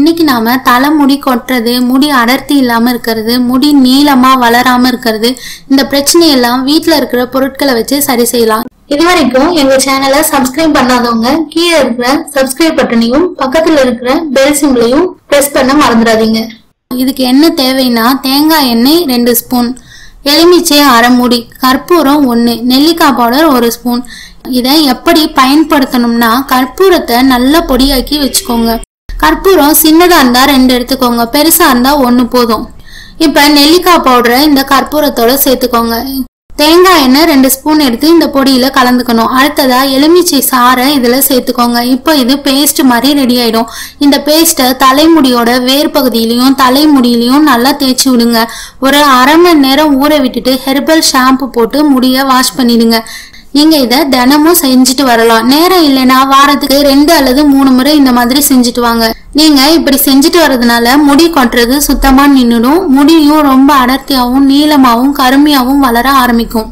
இன்னைக்கு நாம தலைமுடி கொட்டுறது முடி அடர்த்தி இல்லாம இருக்கிறது முடி நீளமா வளராம இருக்கிறது இந்த பிரச்சனையெல்லாம் வீட்ல இருக்கிற பொருட்களை வச்சு சரி செய்யலாம். இது வரைக்கும் எங்க சேனலை சப்ஸ்கிரைப் பண்ணாதவங்க கீழே இருக்கிற சப்ஸ்கிரைப் பட்டனையும் பக்கத்துல இருக்கிற பெல் சிம்பிளையும் பிரஸ் பண்ண மறந்துடாதீங்க. இதுக்கு என்ன தேவைன்னா தேங்காய் எண்ணெய் ரெண்டு ஸ்பூன் எலுமிச்சை அரை மூடி கற்பூரம் ஒன்று நெல்லிக்காய் பவுடர் ஒரு ஸ்பூன் இதை எப்படி பயன்படுத்தணும்னா கற்பூரத்தை நல்லா பொடியாக்கி வச்சுக்கோங்க. கற்பூரம் சின்னதா இருந்தா ரெண்டு எடுத்துக்கோங்க பெருசா இருந்தா ஒன்று போதும். இப்ப நெல்லிக்காய் பவுடரை இந்த கற்பூரத்தோட சேர்த்துக்கோங்க. தேங்காய் எண்ணெய் ரெண்டு ஸ்பூன் எடுத்து இந்த பொடியில கலந்துக்கணும். அடுத்ததா எலுமிச்சை சாறை இதுல சேர்த்துக்கோங்க. இப்போ இது பேஸ்ட் மாதிரி ரெடி ஆயிடும். இந்த பேஸ்ட்டை தலைமுடியோட வேர் பகுதியிலையும் தலைமுடியிலையும் நல்லா தேய்ச்சி விடுங்க. ஒரு அரை மணி நேரம் ஊற விட்டுட்டு ஹெர்பல் ஷாம்பு போட்டு முடிய வாஷ் பண்ணிடுங்க. நீங்க இதை தினமும் செஞ்சுட்டு வரலாம். நேரம் இல்லைன்னா வாரத்துக்கு ரெண்டு அல்லது மூணு முறை இந்த மாதிரி செஞ்சுட்டு வாங்க. நீங்க இப்படி செஞ்சுட்டு வர்றதுனால முடி கொட்டுறது சுத்தமா நின்னுடும். முடியும் ரொம்ப அடர்த்தியாவும் நீளமாவும் கருமையாவும் வளர ஆரம்பிக்கும்.